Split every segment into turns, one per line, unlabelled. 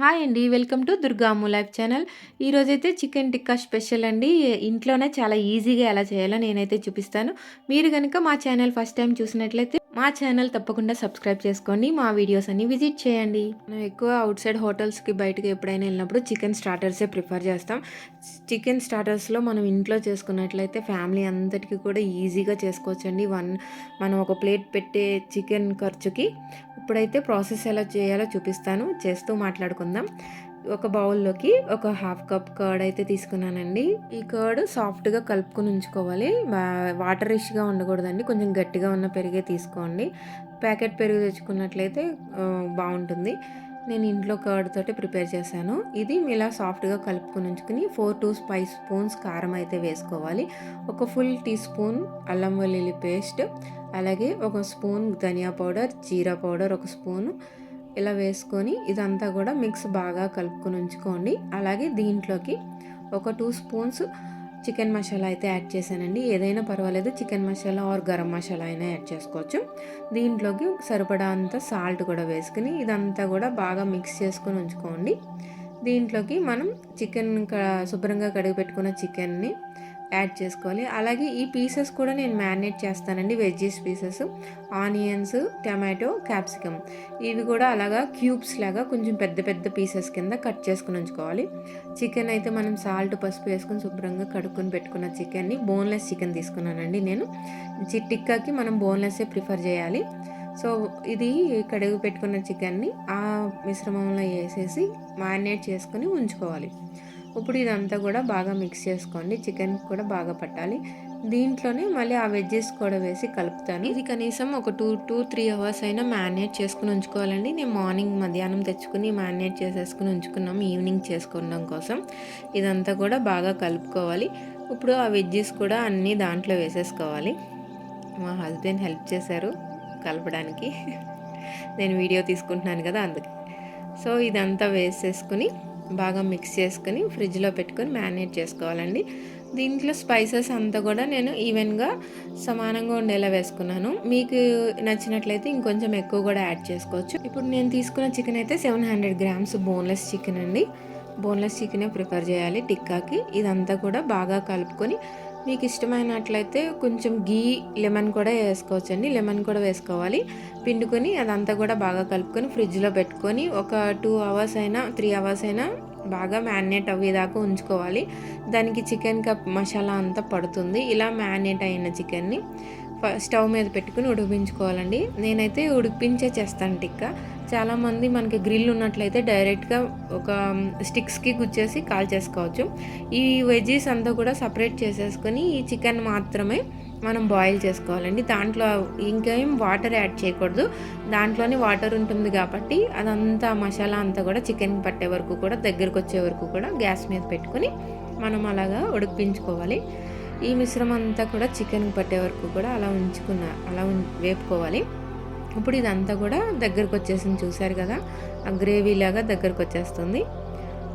Hi అండి. Welcome to Durgammu life channel. ఈరోజైతే chicken tikka special అండి. ఇంట్లోనే చాలా ఈజీగా ఎలా చేయాలో నేనైతే చూపిస్తాను. మీరు కనుక మా ఛానల్ ఫస్ట్ టైం చూసినట్లయితే మా ఛానల్ తప్పకుండా సబ్స్క్రైబ్ చేసుకోండి. మా వీడియోస్ అన్ని విజిట్ చేయండి. మనం ఎక్కువ అవుట్ సైడ్ హోటల్స్‌కి బయటకు ఎప్పుడైనా వెళ్ళినప్పుడు చికెన్ స్టార్టర్సే ప్రిఫర్ చేస్తాం. చికెన్ స్టార్టర్స్‌లో మనం ఇంట్లో చేసుకున్నట్లయితే ఫ్యామిలీ అంతటికి కూడా ఈజీగా చేసుకోవచ్చండి. వన్ మనం ఒక ప్లేట్ పెట్టే చికెన్ ఖర్చుకి ఇప్పుడైతే ప్రాసెస్ ఎలా చేయాలో చూపిస్తాను. చేస్తూ మాట్లాడుకుందాం. ఒక బౌల్‌లోకి ఒక హాఫ్ కప్ కర్డ్ అయితే తీసుకున్నానండి. ఈ కర్డ్ సాఫ్ట్‌గా కలుపుకొని ఉంచుకోవాలి. వాటర్ రిష్గా ఉండకూడదండి. కొంచెం గట్టిగా ఉన్న పెరుగే తీసుకోండి. ప్యాకెట్ పెరుగు తెచ్చుకున్నట్లయితే బాగుంటుంది నేను ఇంట్లో కర్డ్ తోటి ప్రిపేర్ చేశాను. ఇది ఇలా సాఫ్ట్‌గా కలుపుకొని ఉంచుకొని 4-5 స్పూన్స్ కారం అయితే వేసుకోవాలి. ఒక ఫుల్ టీ స్పూన్ అల్లం వెల్లుల్లి పేస్ట్, అలాగే ఒక స్పూన్ ధనియా పౌడర్, జీరా పౌడర్ ఒక స్పూను ఇలా వేసుకొని ఇదంతా కూడా మిక్స్ బాగా కలుపుకొని ఉంచుకోండి. అలాగే దీంట్లోకి ఒక టూ స్పూన్స్ చికెన్ మసాలా అయితే యాడ్ చేశానండి. ఏదైనా పర్వాలేదు. చికెన్ మసాలా ఆర్ గరం మసాలా అయినా యాడ్ చేసుకోవచ్చు. దీంట్లోకి సరిపడా అంత సాల్ట్ కూడా వేసుకుని ఇదంతా కూడా బాగా మిక్స్ చేసుకొని ఉంచుకోండి. దీంట్లోకి మనం చికెన్ క శుభ్రంగా కడిగి పెట్టుకున్న చికెన్‌ని యాడ్ చేసుకోవాలి. అలాగే ఈ పీసెస్ కూడా నేను మ్యారినేట్ చేస్తానండి. Veggies pieces, onions, tomato, capsicum ఇవి కూడా అలాగా క్యూబ్స్ లాగా కొంచెం పెద్ద పెద్ద పీసెస్ కింద కట్ చేసుకుని ఉంచుకోవాలి. చికెన్ అయితే మనం సాల్ట్, పసుపు వేసుకొని శుభ్రంగా కడుక్కొని పెట్టుకున్న చికెన్‌ని బోన్‌లెస్ చికెన్ తీసుకున్నానండి నేను. చి టిక్కాకి మనం బోన్‌లెస్సే ప్రిఫర్ చేయాలి. సో, ఇది కడుగు పెట్టుకున్న చికెన్‌ని ఆ మిశ్రమంలో వేసేసి మ్యారినేట్ చేసుకొని ఉంచుకోవాలి. ఇప్పుడు ఇదంతా కూడా బాగా మిక్స్ చేసుకోండి. చికెన్ కూడా బాగా పట్టాలి. దీంట్లోనే మళ్ళీ ఆ వెజ్జెస్ కూడా వేసి కలుపుతాను. ఇది కనీసం ఒక 2-3 అవర్స్ అయినా మ్యారినేట్ చేసుకుని ఉంచుకోవాలండి. నేను మార్నింగ్, మధ్యాహ్నం తెచ్చుకుని మ్యారినేట్ చేసేసుకుని ఉంచుకున్నాం ఈవినింగ్ చేసుకోవడం కోసం. ఇదంతా కూడా బాగా కలుపుకోవాలి. ఇప్పుడు ఆ వెజ్జెస్ కూడా అన్నీ దాంట్లో వేసేసుకోవాలి. మా హస్బెండ్ హెల్ప్ చేశారు కలపడానికి. నేను వీడియో తీసుకుంటున్నాను కదా అందుకే. సో, ఇదంతా వేసేసుకుని బాగా మిక్స్ చేసుకొని ఫ్రిడ్జ్‌లో పెట్టుకొని మ్యారినేట్ చేసుకోవాలండి. దీంట్లో స్పైసెస్ అంతా కూడా నేను ఈవెన్‌గా సమానంగా ఉండేలా వేసుకున్నాను. మీకు నచ్చినట్లయితే ఇంకొంచెం ఎక్కువ కూడా యాడ్ చేసుకోవచ్చు. ఇప్పుడు నేను తీసుకున్న చికెన్ అయితే 700 గ్రామ్స్ బోన్‌లెస్ చికెన్ అండి. బోన్‌లెస్ చికెనే ప్రిఫర్ చేయాలి టిక్కాకి. ఇదంతా కూడా బాగా కలుపుకొని మీకు ఇష్టమైనట్లయితే కొంచెం ఘీ, లెమన్ కూడా వేసుకోవచ్చండి. లెమన్ కూడా వేసుకోవాలి. పిండుకొని అదంతా కూడా బాగా కలుపుకొని ఫ్రిడ్జ్‌లో పెట్టుకొని ఒక టూ అవర్స్ అయినా, త్రీ అవర్స్ అయినా బాగా మ్యారినేట్ అయ్యేదాకా ఉంచుకోవాలి. దానికి చికెన్ కప్ మసాలా అంతా పడుతుంది. ఇలా మ్యారినేట్ అయిన చికెన్‌ని ఫ స్టవ్ మీద పెట్టుకొని ఉడిపించుకోవాలండి నేనైతే ఉడిపించే చేస్తాను టిక్క చాలామంది మనకి గ్రిల్ ఉన్నట్లయితే డైరెక్ట్‌గా ఒక స్టిక్స్‌కి గుచ్చేసి కాల్చేసుకోవచ్చు. ఈ వెజీస్ అంతా కూడా సపరేట్ చేసేసుకొని ఈ చికెన్ మాత్రమే మనం బాయిల్ చేసుకోవాలండి. దాంట్లో ఇంకేం వాటర్ యాడ్ చేయకూడదు. దాంట్లోనే వాటర్ ఉంటుంది కాబట్టి అదంతా మసాలా అంతా కూడా చికెన్ పట్టే వరకు కూడా దగ్గరకొచ్చే వరకు కూడా గ్యాస్ మీద పెట్టుకొని మనం అలాగా ఉడికించుకోవాలి. ఈ మిశ్రమం అంతా కూడా చికెన్ పట్టే వరకు కూడా అలా ఉంచుకున్న అలా ఉం వేపుకోవాలి. ఇప్పుడు ఇదంతా కూడా దగ్గరకొచ్చేసింది చూసారు కదా! ఆ గ్రేవీలాగా దగ్గరకొచ్చేస్తుంది.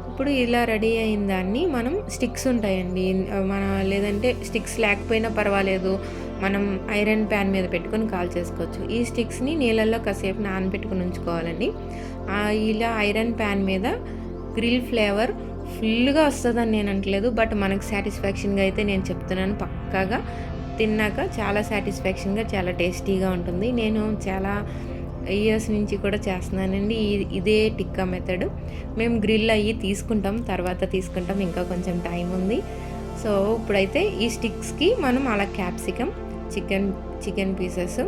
ఇప్పుడు ఇలా రెడీ అయిన దాన్ని మనం స్టిక్స్ ఉంటాయండి. మన లేదంటే స్టిక్స్ లేకపోయినా పర్వాలేదు. మనం ఐరన్ ప్యాన్ మీద పెట్టుకొని కాల్ చేసుకోవచ్చు ఈ స్టిక్స్‌ని నీళ్ళల్లో కాసేపు నానబెట్టుకుని ఉంచుకోవాలండి. ఇలా ఐరన్ ప్యాన్ మీద గ్రిల్ ఫ్లేవర్ ఫుల్‌గా వస్తుందని నేను అనట్లేదు. బట్ మనకు సాటిస్ఫాక్షన్‌గా అయితే నేను చెప్తున్నాను పక్కాగా. తిన్నాక చాలా సాటిస్ఫాక్షన్‌గా చాలా టేస్టీగా ఉంటుంది. నేను చాలా ఇయర్స్ నుంచి కూడా చేస్తున్నానండి. ఇదే టిక్కా మెథడ్. మేము గ్రిల్ అయ్యి తీసుకుంటాం. తర్వాత తీసుకుంటాం. ఇంకా కొంచెం టైం ఉంది. సో, ఇప్పుడైతే ఈ స్టిక్స్‌కి మనం అలా క్యాప్సికమ్, చికెన్ చికెన్ పీసెస్,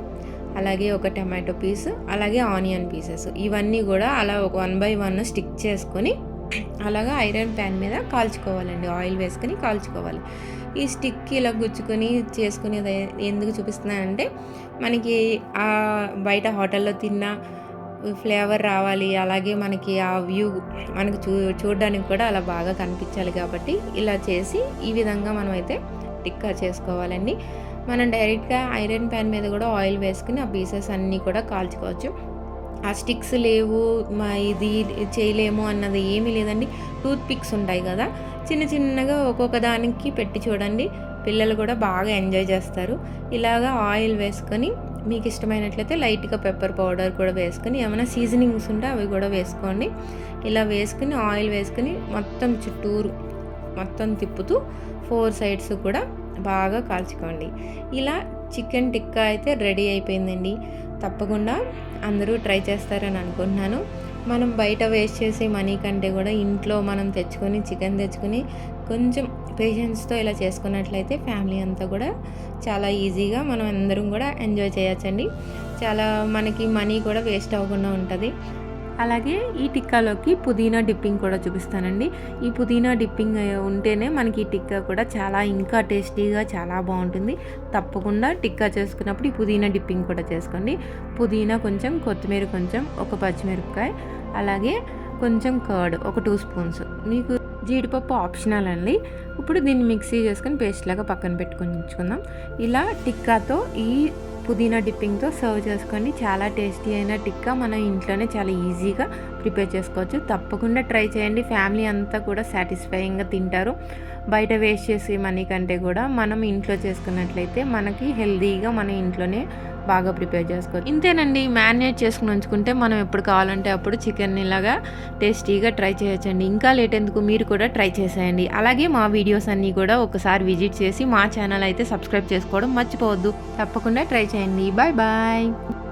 అలాగే ఒక టమాటో పీస్, అలాగే ఆనియన్ పీసెస్ ఇవన్నీ కూడా అలా ఒక వన్ బై వన్ స్టిక్ చేసుకొని అలాగా ఐరన్ ప్యాన్ మీద కాల్చుకోవాలండి. ఆయిల్ వేసుకొని కాల్చుకోవాలి. ఈ స్టిక్ ఇలా గుచ్చుకొని చేసుకునేది ఎందుకు చూపిస్తున్నానంటే మనకి ఆ బయట హోటల్‌లో తిన్న ఫ్లేవర్ రావాలి. అలాగే మనకి ఆ వ్యూ మనకు చూ చూడడానికి కూడా అలా బాగా కనిపించాలి కాబట్టి ఇలా చేసి ఈ విధంగా మనమైతే టిక్కా చేసుకోవాలండి. మనం డైరెక్ట్‌గా ఐరన్ ప్యాన్ మీద కూడా ఆయిల్ వేసుకుని ఆ పీసెస్ అన్నీ కూడా కాల్చుకోవచ్చు. ఆ స్టిక్స్ లేవు మా ఇది చేయలేము అన్నది ఏమీ లేదండి. టూత్ పిక్స్ ఉంటాయి కదా! చిన్న చిన్నగా ఒక్కొక్క దానికి పెట్టి చూడండి. పిల్లలు కూడా బాగా ఎంజాయ్ చేస్తారు. ఇలాగా ఆయిల్ వేసుకొని మీకు ఇష్టమైనట్లయితే లైట్గా పెప్పర్ పౌడర్ కూడా వేసుకొని ఏమైనా సీజనింగ్స్ ఉంటే అవి కూడా వేసుకోండి ఇలా వేసుకుని ఆయిల్ వేసుకుని మొత్తం చుట్టూరు మొత్తం తిప్పుతూ ఫోర్ సైడ్స్ కూడా బాగా కాల్చుకోండి ఇలా చికెన్ టిక్కా అయితే రెడీ అయిపోయిందండి తప్పకుండా అందరూ ట్రై చేస్తారని అనుకుంటున్నాను మనం బయట వేస్ట్ చేసే మనీ కంటే కూడా ఇంట్లో మనం తెచ్చుకొని చికెన్ తెచ్చుకొని కొంచెం పేషెన్స్తో ఇలా చేసుకున్నట్లయితే ఫ్యామిలీ అంతా కూడా చాలా ఈజీగా మనం అందరం కూడా ఎంజాయ్ చేయొచ్చండి. చాలా మనకి మనీ కూడా వేస్ట్ అవ్వకుండా ఉంటుంది. అలాగే ఈ టిక్కాలోకి పుదీనా డిప్పింగ్ కూడా చూపిస్తానండి. ఈ పుదీనా డిప్పింగ్ ఉంటేనే మనకి ఈ టిక్కా కూడా చాలా ఇంకా టేస్టీగా చాలా బాగుంటుంది. తప్పకుండా టిక్కా చేసుకున్నప్పుడు ఈ పుదీనా డిప్పింగ్ కూడా చేసుకోండి. పుదీనా కొంచెం కొత్తిమీర కొంచెం ఒక పచ్చిమిరపకాయ అలాగే కొంచెం కర్డ్ ఒక టూ స్పూన్స్. మీకు జీడిపప్పు ఆప్షనల్ అండి. ఇప్పుడు దీన్ని మిక్సీ చేసుకొని పేస్ట్ లాగా పక్కన పెట్టుకుని ఉంచుకుందాం. ఇలా టిక్కాతో ఈ పుదీనా డిప్పింగ్తో సర్వ్ చేసుకోండి. చాలా టేస్టీ అయిన టిక్కా మనం ఇంట్లోనే చాలా ఈజీగా ప్రిపేర్ చేసుకోవచ్చు. తప్పకుండా ట్రై చేయండి. ఫ్యామిలీ అంతా కూడా సాటిస్ఫైయింగ్గా తింటారు. బయట వేస్ట్ చేసే మనీ కంటే కూడా మనం ఇంట్లో చేసుకున్నట్లయితే మనకి హెల్తీగా మన ఇంట్లోనే బాగా ప్రిపేర్ చేసుకోవచ్చు. ఇంతేనండి మ్యారినేట్ చేసుకుని ఉంచుకుంటే మనం ఎప్పుడు కావాలంటే అప్పుడు చికెన్ ఇలాగా టేస్టీగా ట్రై చేయొచ్చండి. ఇంకా లేట్ ఎందుకు? మీరు కూడా ట్రై చేసేయండి. అలాగే మా వీడియోస్ అన్నీ కూడా ఒకసారి విజిట్ చేసి మా ఛానల్ అయితే సబ్స్క్రైబ్ చేసుకోవడం మర్చిపోవద్దు. తప్పకుండా ట్రై చేయండి. Bye bye.